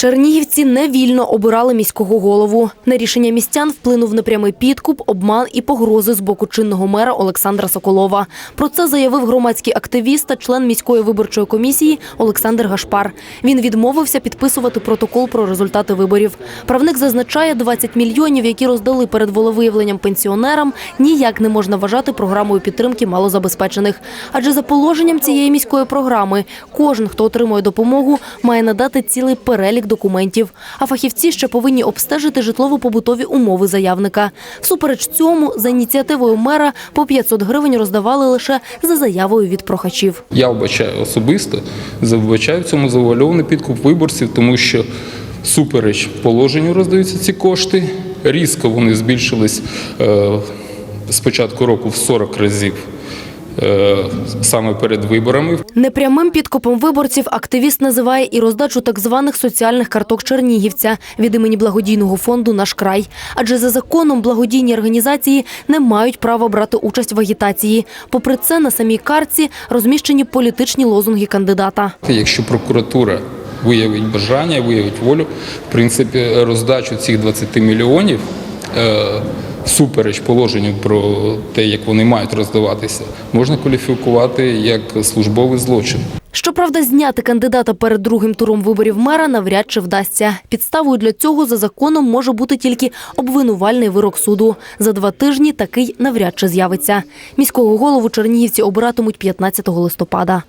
Чернігівці невільно обирали міського голову. На рішення містян вплинув непрямий підкуп, обман і погрози з боку чинного мера Олександра Соколова. Про це заявив громадський активіст та член міської виборчої комісії Олександр Гашпар. Він відмовився підписувати протокол про результати виборів. Правник зазначає, 20 мільйонів, які роздали перед волевиявленням пенсіонерам, ніяк не можна вважати програмою підтримки малозабезпечених. Адже за положенням цієї міської програми кожен, хто отримує допомогу, має надати цілий перелік документів. А фахівці ще повинні обстежити житлово-побутові умови заявника. Всупереч цьому, за ініціативою мера по 500 гривень роздавали лише за заявою від прохачів. Я вбачаю особисто, вбачаю цьому завуальований підкуп виборців, тому що супереч положенню роздаються ці кошти. Різко вони збільшились е, з початку року в 40 разів саме перед виборами. Непрямим підкупом виборців активіст називає і роздачу так званих соціальних карток Чернігівця від імені благодійного фонду Наш край. Адже за законом благодійні організації не мають права брати участь в агітації. Попри це, на самій картці розміщені політичні лозунги кандидата. Якщо прокуратура виявить бажання, виявить волю, в принципі, роздачу цих 20 мільйонів. Супереч положенню про те, як вони мають роздаватися, можна кваліфікувати як службовий злочин. Щоправда, зняти кандидата перед другим туром виборів мера навряд чи вдасться. Підставою для цього за законом може бути тільки обвинувальний вирок суду. За два тижні такий навряд чи з'явиться. Міського голову чернігівці обиратимуть 15 листопада.